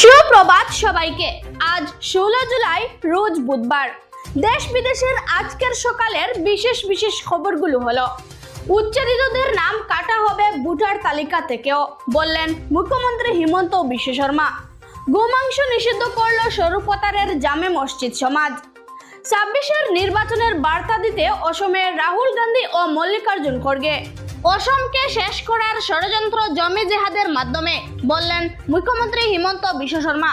সুপ্রভাত সবাইকে। আজ ষোলো জুলাই, রোজ বুধবার। দেশ বিদেশের আজকের সকালের বিশেষ বিশেষ খবরগুলো হলো, উচ্চারিতদের নাম কাটা হবে ভোটার তালিকা থেকেও, বললেন মুখ্যমন্ত্রী হিমন্ত বিশ্ব শর্মা। গোমাংস নিষিদ্ধ করল স্বরূপতারের জামে মসজিদ সমাজ। ছাব্বিশের নির্বাচনের বার্তা দিতে অসমের রাহুল গান্ধী ও মল্লিকার্জুন খড়গে। অসমকে শেষ করার ষড়যন্ত্র জমি জেহাদের মাধ্যমে, বললেন মুখ্যমন্ত্রী হিমন্ত বিশ্ব শর্মা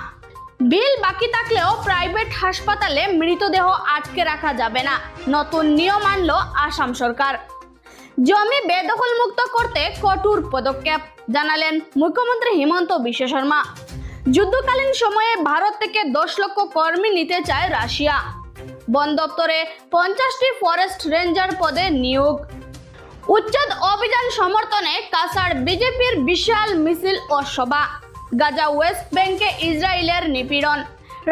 বিল বাকি থাকলেও প্রাইভেট হাসপাতালে মৃতদেহ আটকে রাখা যাবে না। নতুন নিয়ম আনল আসাম সরকার জমি বেদখল মুক্ত করতে কঠোর পদক্ষেপ, জানালেন মুখ্যমন্ত্রী হিমন্ত বিশ্ব শর্মা যুদ্ধকালীন সময়ে ভারত থেকে দশ লক্ষ কর্মী নিতে চায় রাশিয়া বন দপ্তরে পঞ্চাশটি ফরেস্ট রেঞ্জার পদে নিয়োগ। উচ্ছেদ অভিযান সমর্থনে কাসার বিজেপির বিশাল মিছিল ও সভা। গাজা ওয়েস্ট ব্যাংকে ইসরায়েলের নিপীড়ন,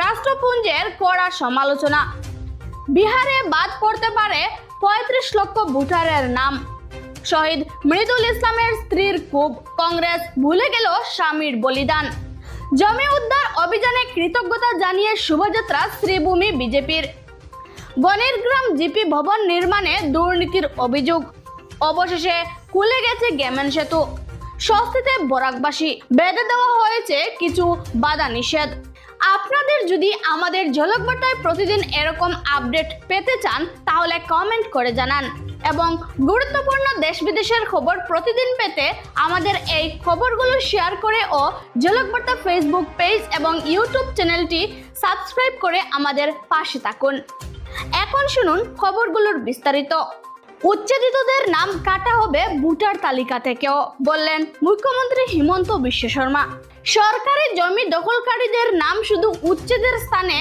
রাষ্ট্রপুঞ্জের কড়া সমালোচনা। বিহারে বাদ পড়তে পারে পঁয়ত্রিশ লক্ষ ভোটারের নাম। শহীদ মৃদুল ইসলামের স্ত্রীর কুব কংগ্রেস ভুলে গেল স্বামীর বলিদান। জমি উদ্ধার অভিযানে কৃতজ্ঞতা জানিয়ে শুভযাত্রা শ্রীভূমি বিজেপির। বনিরগ্রাম জিপি ভবন নির্মাণে দুর্নীতির অভিযোগ। অবশেষে খুলে গেছে গেমেন সেতু। স্বস্তিতে বরাকবাসী বেঁধে দেওয়া হয়েছে কিছু বাধা নিষেধ। আপনাদের যদি আমাদের ঝলক বার্তায় প্রতিদিন এরকম আপডেট পেতে চান, তাহলে কমেন্ট করে জানান। এবং গুরুত্বপূর্ণ দেশ বিদেশের খবর প্রতিদিন পেতে আমাদের এই খবরগুলো শেয়ার করে ও ঝলক বার্তা ফেসবুক পেজ এবং ইউটিউব চ্যানেলটি সাবস্ক্রাইব করে আমাদের পাশে থাকুন। এখন শুনুন খবরগুলোর বিস্তারিত। উচ্ছেদিতদের নাম কাটা হবে ভোটার তালিকা থেকেও, বললেন মুখ্যমন্ত্রী হিমন্ত বিশ্ব শর্মা। সরকারি জমি দখলকারীদের নাম শুধু উচ্ছেদের স্থানে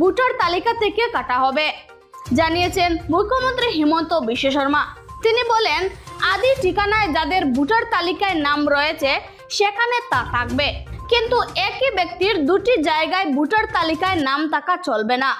ভোটার তালিকা থেকে কাটা হবে, জানিয়েছেন মুখ্যমন্ত্রী হিমন্ত বিশ্ব শর্মা। তিনি বলেন, আদি ঠিকানায় যাদের ভোটার তালিকায় নাম রয়েছে, সেখানে তা থাকবে। কিন্তু একই ব্যক্তির দুটি জায়গায় ভোটার তালিকায় নাম থাকা চলবে না।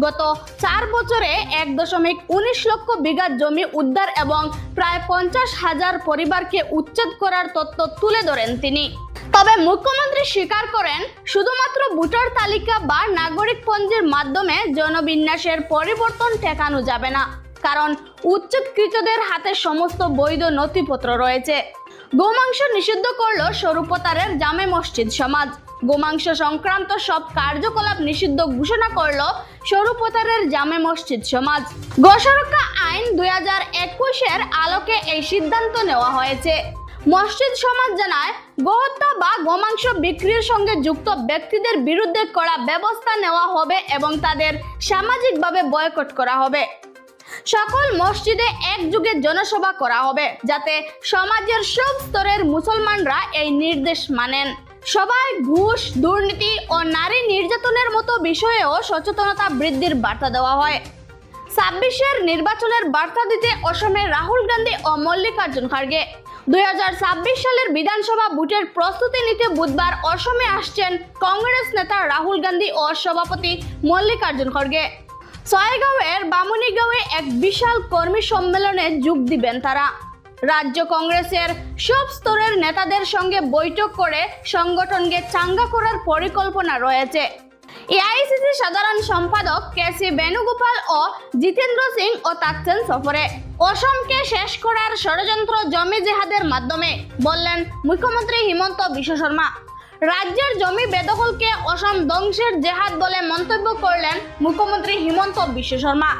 গত চার বছরে এক দশমিক উনিশ লক্ষ বিঘা জমি উদ্ধার এবং প্রায় পঞ্চাশ হাজার পরিবারকে উচ্ছেদ করার তথ্য তুলে ধরেন তিনি। তবে মুখ্যমন্ত্রী স্বীকার করেন, শুধুমাত্র ভোটার তালিকা বা নাগরিক পঞ্জির মাধ্যমে জনবিন্যাসের পরিবর্তন ঠেকানো যাবে না। কারণ উচ্ছেদকৃতদের হাতে সমস্ত বৈধ নথিপত্র রয়েছে। গোমাংস নিষিদ্ধ করল স্বরূপতারের জামে মসজিদ সমাজ। গোমাংস সংক্রান্ত সব কার্যকলাপ নিষিদ্ধ ঘোষণা করল স্বরূপতারের জামে মসজিদ সমাজ। গোসরক্ষা আইন দুই হাজার একুশের আলোকে এই সিদ্ধান্ত নেওয়া হয়েছে। মসজিদ সমাজ জানায় গোহত্যা বা গোমাংস বিক্রির সঙ্গে যুক্ত ব্যক্তিদের বিরুদ্ধে করা ব্যবস্থা নেওয়া হবে এবং তাদের সামাজিকভাবে বয়কট করা হবে। সকল মসজিদে একযুগে জনসভা করা হবে, যাতে সমাজের সব স্তরের মুসলমানরা এই নির্দেশ মানেন। সবাই ঘুষ, দুর্নীতি ও নারী নির্যাতনের মতো বিষয়েও সচেতনতা বৃদ্ধির বার্তা দেওয়া হয়। ছাব্বিশের নির্বাচনের বার্তা দিতে অসমের রাহুল গান্ধী ও মল্লিকার্জুন খার্গে। দুই সালের বিধানসভা ভোটের প্রস্তুতি নিতে বুধবার অসমে আসছেন কংগ্রেস নেতা রাহুল গান্ধী ও সভাপতি মল্লিকার্জুন খড়গে ছয়গাঁওয়ের বামুনিগাঁওয়ে এক বিশাল কর্মী সম্মেলনে যোগ দিবেন তারা। রাজ্য কংগ্রেসের সব স্তরের নেতাদের সঙ্গে বৈঠক করে সংগঠনকে চাঙ্গা করার পরিকল্পনা রয়েছে। এআইসিসি সাধারণ সম্পাদক কে সি বেণুগোপাল ও জিতেন্দ্র সিং ও থাকছেন সফরে। অসমকে শেষ করার ষড়যন্ত্র জমি জেহাদের মাধ্যমে, বললেন মুখ্যমন্ত্রী হিমন্ত বিশ্ব শর্মা। রাজ্যের জমি বেদখলকে অসম ধ্বংসের জেহাদ বলে মন্তব্য করলেন মুখ্যমন্ত্রী হিমন্ত বিশ্ব শর্মা।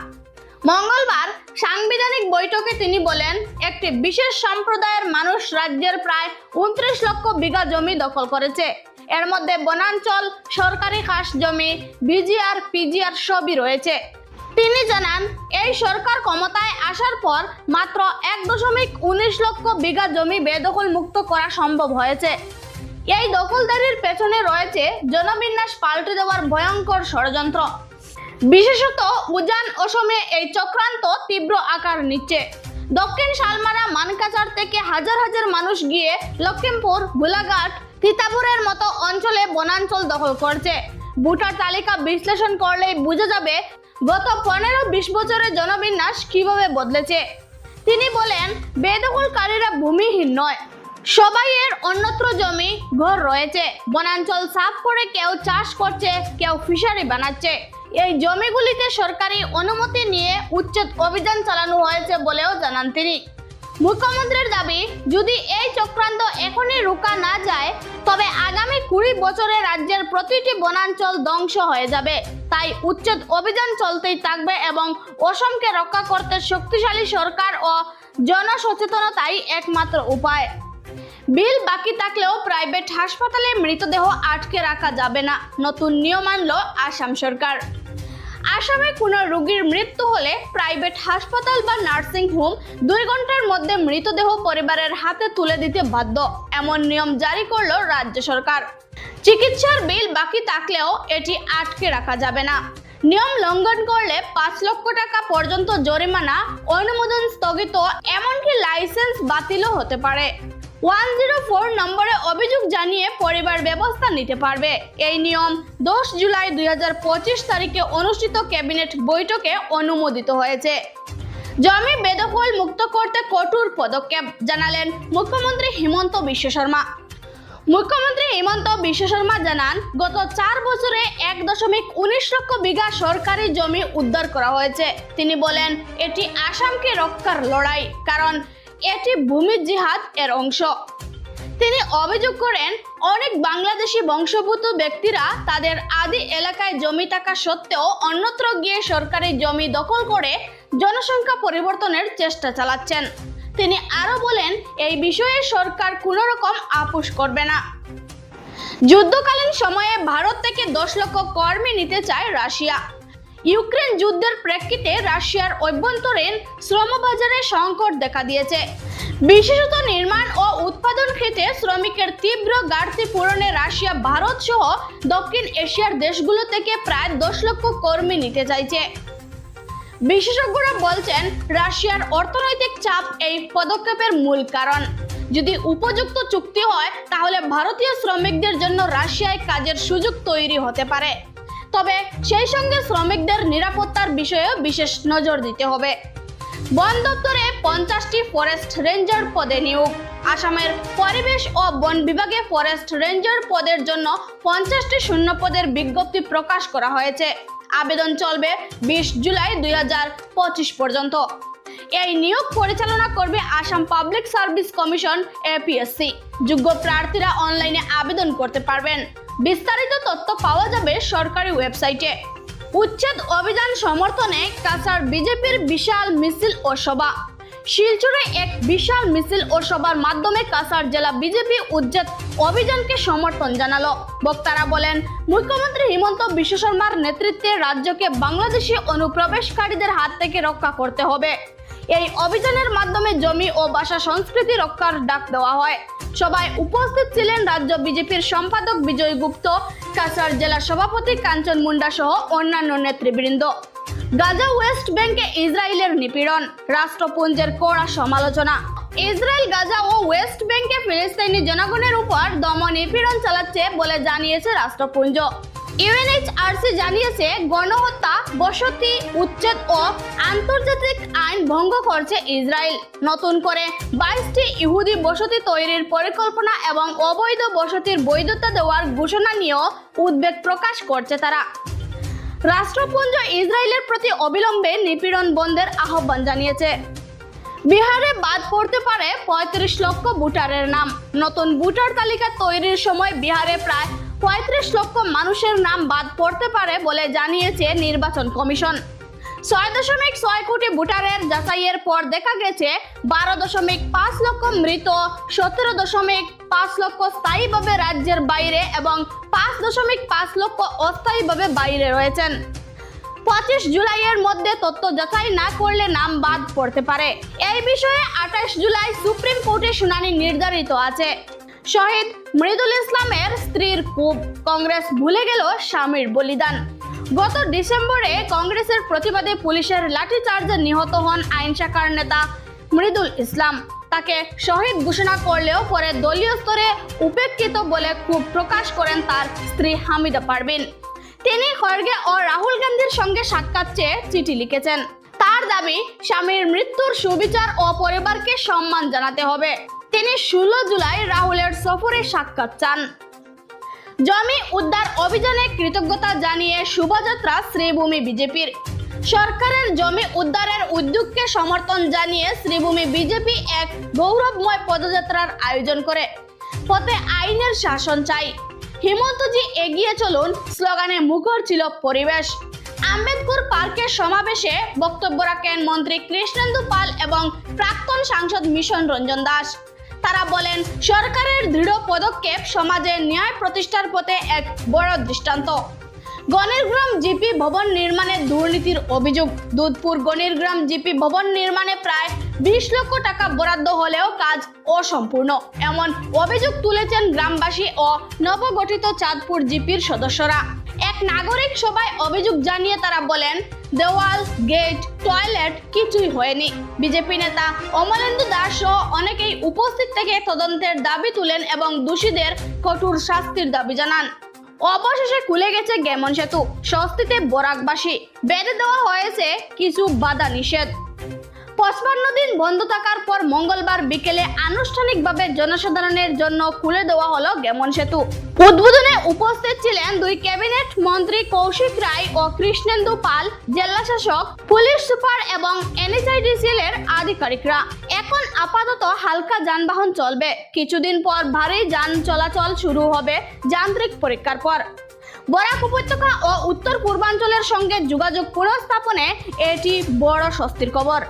মঙ্গলবার সাংবিধানিক বৈঠকে তিনি বলেন, একটি বিশেষ সম্প্রদায়ের মানুষ রাজ্যের প্রায় উনত্রিশ লক্ষ বিঘা জমি দখল করেছে। এর মধ্যে বনাঞ্চল, সরকারি খাস জমি বিজিআর পিজিআর সবই রয়েছে। তিনি জানান, এই সরকার ক্ষমতায় আসার পর মাত্র এক দশমিক উনিশ লক্ষ বিঘা জমি বেদখল মুক্ত করা সম্ভব হয়েছে। এই দখলদারির পেছনে রয়েছে জনবিন্যাস পাল্টে দেওয়ার ভয়ঙ্কর ষড়যন্ত্র। বিশেষত উজান অসমে এই চক্রান্ত তীব্র আকার নিচ্ছে। দক্ষিণ শালমারা, মানকাচার থেকে হাজার হাজার মানুষ গিয়ে লক্ষিমপুর, গোলাঘাট তিতাপুরের মতো অঞ্চলে বনাঞ্চল দখল করছে। ভোটার তালিকা বিশ্লেষণ করলেই বোঝা যাবে গত পনেরো বিশ বছরের জনবিন্যাস কীভাবে বদলেছে। তিনি বলেন, বেদখলকারীরা ভূমিহীন নয়। সবাইয়ের অন্যত্র জমি, ঘর রয়েছে। বনাঞ্চল সাফ করে কেউ চাষ করছে, কেউ ফিশারি বানাচ্ছে। এই জমিগুলিতে সরকারি অনুমতি নিয়ে উচ্ছেদ অভিযান চালানো হয়েছে বলেও জানান তিনি। মুখ্যমন্ত্রীর দাবি, যদি এই চক্রান্ত এখনই রোকা না যায়, তবে আগামী কুড়ি বছরে রাজ্যের প্রতিটি বনাঞ্চল ধ্বংস হয়ে যাবে। তাই উচ্ছেদ অভিযান চলতেই থাকবে এবং অসমকে রক্ষা করতে শক্তিশালী সরকার ও জনসচেতনতাই একমাত্র উপায়। বিল বাকি থাকলেও প্রাইভেট হাসপাতালে মৃতদেহ আটকে রাখা যাবে না। নতুন নিয়ম আনলো আসাম সরকার। আসামে কোনো রোগীর মৃত্যু হলে প্রাইভেট হাসপাতাল বা নার্সিং হোম দুই ঘণ্টার মধ্যে মৃতদেহ পরিবারের হাতে তুলে দিতে বাধ্য। এমন নিয়ম জারি করল রাজ্য সরকার। চিকিৎসার বিল বাকি থাকলেও এটি আটকে রাখা যাবে না। নিয়ম লঙ্ঘন করলে পাঁচ লক্ষ টাকা পর্যন্ত জরিমানা, অনুমোদন স্থগিত, এমনকি লাইসেন্স বাতিলও হতে পারে। ওয়ান জিরো ফোর নম্বরে অভিযোগ জানিয়ে পরিবার ব্যবস্থা নিতে পারবে। এই নিয়ম দশ জুলাই দু হাজার পঁচিশ তারিখে অনুষ্ঠিত ক্যাবিনেট বৈঠকে অনুমোদিত হয়েছে। জমি বেদখল মুক্ত করতে কঠোর পদক্ষেপ, জানালেন মুখ্যমন্ত্রী হিমন্ত বিশ্ব শর্মা। মুখ্যমন্ত্রী হিমন্ত বিশ্ব শর্মা জানান, গত চার বছরে এক দশমিক উনিশ লক্ষ বিঘা সরকারি জমি উদ্ধার করা হয়েছে। তিনি বলেন, এটি আসামকে রক্ষার লড়াই, কারণ এটি ভূমি জিহাদ এর অংশ। তিনি অভিযোগ করেন, অনেক বাংলাদেশি বংশোদ্ভূত ব্যক্তিরা তাদের আদি এলাকায় জমি থাকা সত্ত্বেও অন্যত্র গিয়ে সরকারি জমি দখল করে জনসংখ্যা পরিবর্তনের চেষ্টা চালাচ্ছেন। তিনি আরও বলেন, এই বিষয়ে সরকার কোনো রকম আপোষ করবে না। যুদ্ধকালীন সময়ে ভারত থেকে দশ লক্ষ কর্মী নিতে চায় রাশিয়া। ইউক্রেন যুদ্ধের প্রেক্ষিতে রাশিয়ার অভ্যন্তরীণ শ্রমবাজারে সংকট দেখা দিয়েছে। বিশেষত নির্মাণ ও উৎপাদন ক্ষেত্রে শ্রমিকের তীব্র ঘাটতি পূরণে রাশিয়া, ভারত সহ দক্ষিণ এশিয়ার দেশগুলো থেকে প্রায় দশ লক্ষ কর্মী নিতে চাইছে। বিশেষজ্ঞরা বলছেন, রাশিয়ার অর্থনৈতিক চাপ এই পদক্ষেপের মূল কারণ। যদি উপযুক্ত চুক্তি হয়, তাহলে ভারতীয় শ্রমিকদের জন্য রাশিয়ায় কাজের সুযোগ তৈরি হতে পারে। তবে সেই সঙ্গে শ্রমিকদের নিরাপত্তার বিষয়ে বিশেষ নজর দিতে হবে। বন দপ্তরে পঞ্চাশটি ফরেস্ট রেঞ্জার পদে নিয়োগ। আসামের পরিবেশ ও বন বিভাগে ফরেস্ট রেঞ্জার পদের জন্য পঞ্চাশটি শূন্য পদের বিজ্ঞপ্তি প্রকাশ করা হয়েছে। আবেদন চলবে বিশ জুলাই দুই হাজার পঁচিশ পর্যন্ত। এই নিয়োগ পরিচালনা করবে Assam public service commission APSC যোগ্য প্রার্থীরা অনলাইনে আবেদন করতে পারবেন। বিস্তারিত তথ্য পাওয়া যাবে সরকারি ওয়েবসাইটে উচ্ছেদ অভিযান সমর্থনে কাছাড় বিজেপির বিশাল মিছিল ও সভা। শিলচরে এক বিশাল মিছিল ও সভার মাধ্যমে কাছাড় জেলা বিজেপি উচ্ছেদ অভিযানকে সমর্থন জানালো। বক্তারা বলেন, মুখ্যমন্ত্রী হিমন্ত বিশ্ব শর্মার নেতৃত্বে রাজ্যকে বাংলাদেশি অনুপ্রবেশকারীদের হাত থেকে রক্ষা করতে হবে। এই অভিযানের মাধ্যমে জমি ও ভাষা সংস্কৃতি রক্ষার ডাক দেওয়া হয়। সবাই উপস্থিত ছিলেন রাজ্য বিজেপির সম্পাদক বিজয় গুপ্ত, কাছাড় জেলা সভাপতি কাঞ্চন মুন্ডা সহ অন্যান্য নেতৃবৃন্দ। গাজা ওয়েস্ট ব্যাংকে ইসরায়েলের নিপীড়ন, রাষ্ট্রপুঞ্জের কড়া সমালোচনা। ইসরায়েল, গাজা ও ওয়েস্ট ব্যাংকে ফিলিস্তিনি জনগণের উপর দমন নিপীড়ন চালাচ্ছে বলে জানিয়েছে রাষ্ট্রপুঞ্জ। ইউএনএইচআরসি জানিয়েছে, গণহত্যা, বসতি, উচ্ছেদ ও আন্তর্জাতিক আইন ভঙ্গ করছে ইসরায়েল। নতুন করে বাইশটি ইহুদি বসতি তৈরির পরিকল্পনা এবং অবৈধ বসতির বৈধতা দেওয়ার ঘোষণা নিয়েও উদ্বেগ প্রকাশ করছে তারা। রাষ্ট্রপুঞ্জ ইসরায়েলের প্রতি অবিলম্বে নিপীড়ন বন্ধের আহ্বান জানিয়েছে। বিহারে বাদ পড়তে পারে পঁয়ত্রিশ লক্ষ ভোটারের নাম। নতুন ভোটার তালিকা তৈরির সময় বিহারে প্রায় পঁয়ত্রিশ লক্ষ মানুষের নাম বাদ পড়তে পারে বলে জানিয়েছে নির্বাচন কমিশন। ছয় দশমিক ছয় কোটি ভোটারের যাচাইয়ের পর দেখা গেছে, বারো দশমিক পাঁচ লক্ষ মৃত, সতেরো দশমিক পাঁচ লক্ষ স্থায়ীভাবে রাজ্যের বাইরে এবং পাঁচ দশমিক পাঁচ লক্ষ অস্থায়ীভাবে বাইরে রয়েছেন। পঁচিশ জুলাইয়ের মধ্যে তথ্য যাচাই না করলে নাম বাদ পড়তে পারে। এই বিষয়ে আঠাশ জুলাই সুপ্রিম কোর্টে শুনানি নির্ধারিত আছে। শহীদ মৃদুল ইসলামের স্ত্রীর কূপ কংগ্রেস ভুলে গেল স্বামীর বলিদান। গত ডিসেম্বরে কংগ্রেসের প্রতিবাদে পুলিশের লাঠিচার্জে নিহত হন আইন শাখার নেতা মৃদুল ইসলাম। তাকে শহীদ ঘোষণা করলেও পরে দলীয় স্তরে উপেক্ষিত বলে ক্ষোভ প্রকাশ করেন তার স্ত্রী হামিদা পারভিন। তিনি খড়গে ও রাহুল গান্ধীর সঙ্গে সাক্ষাৎ চেয়ে চিঠি লিখেছেন, তার দাবি, স্বামীর মৃত্যুর সুবিচার ও পরিবারকে সম্মান জানাতে হবে। তিনি ষোলো জুলাই রাহুলের সফরে সাক্ষাৎ চান। জমি উদ্ধার অভিযানে কৃতজ্ঞতা জানিয়ে শুভযাত্রা শ্রীভূমি বিজেপির। সরকারের জমি উদ্ধারের উদ্যোগকে সমর্থন জানিয়ে শ্রীভূমি বিজেপি এক গৌরবময় পদযাত্রার আয়োজন করে। পথে আইনের শাসন চাই। হিমন্তজি এগিয়ে চলুন, স্লোগানে মুখর ছিল পরিবেশ। আম্বেদকর পার্কের সমাবেশে বক্তব্য রাখেন মন্ত্রী কৃষ্ণেন্দু পাল এবং প্রাক্তন সাংসদ মিশন রঞ্জন দাস। তারা বলেন, সরকারের দৃঢ় পদক্ষেপ সমাজে ন্যায় প্রতিষ্ঠার পথে এক বড় দৃষ্টান্ত। গণিরগ্রাম জিপি ভবন নির্মাণে দুর্নীতির অভিযোগ। দুধপুর গণিরগ্রাম জিপি ভবন নির্মাণে প্রায় বিশ লক্ষ টাকা বরাদ্দ হলেও কাজ অসম্পূর্ণ। এমন অভিযোগ তুলেছেন গ্রামবাসী ও নবগঠিত চাঁদপুর জিপির সদস্যরা। এক নাগরিক সভায় অভিযোগ জানিয়ে তারা বলেন, দেওয়াল, গেট, টয়লেট কিছুই হয়নি। বিজেপি নেতা অমলেন্দু দাস সহ অনেকেই উপস্থিত থেকে তদন্তের দাবি তুলেন এবং দোষীদের কঠোর শাস্তির দাবি জানান। অবশেষে খুলে গেছে গেমন সেতু, স্বস্তিতে বরাকবাসী। বেঁধে দেওয়া হয়েছে কিছু বাধা নিষেধ। পঁচপান্ন দিন বন্ধ থাকার পর মঙ্গলবার বিকেলে আনুষ্ঠানিকভাবে জনসাধারণের জন্য খুলে দেওয়া হলো গেমন সেতু। উদ্বোধনে উপস্থিত ছিলেন দুই ক্যাবিনেট মন্ত্রী কৌশিক রায় ও কৃষ্ণেন্দু পাল, জেলা শাসক, পুলিশ সুপার এবং এনএসআইডিসিএল এর আধিকারিকরা। এখন আপাতত হালকা যানবাহন চলবে। কিছুদিন পর ভারী যান চলাচল শুরু হবে যান্ত্রিক পরীক্ষার পর। বরাক উপত্যকা ও উত্তর পূর্বাঞ্চলের সঙ্গে যোগাযোগ পুনঃস্থাপনে এটি বড় স্বস্তির খবর।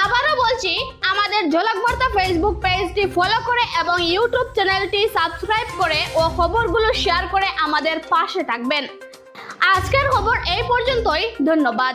আবারও বলছি, আমাদের ঝলক বার্তা ফেসবুক পেজটি ফলো করে এবং ইউটিউব চ্যানেলটি সাবস্ক্রাইব করে ও খবরগুলো শেয়ার করে আমাদের পাশে থাকবেন। আজকের খবর এই পর্যন্তই, ধন্যবাদ।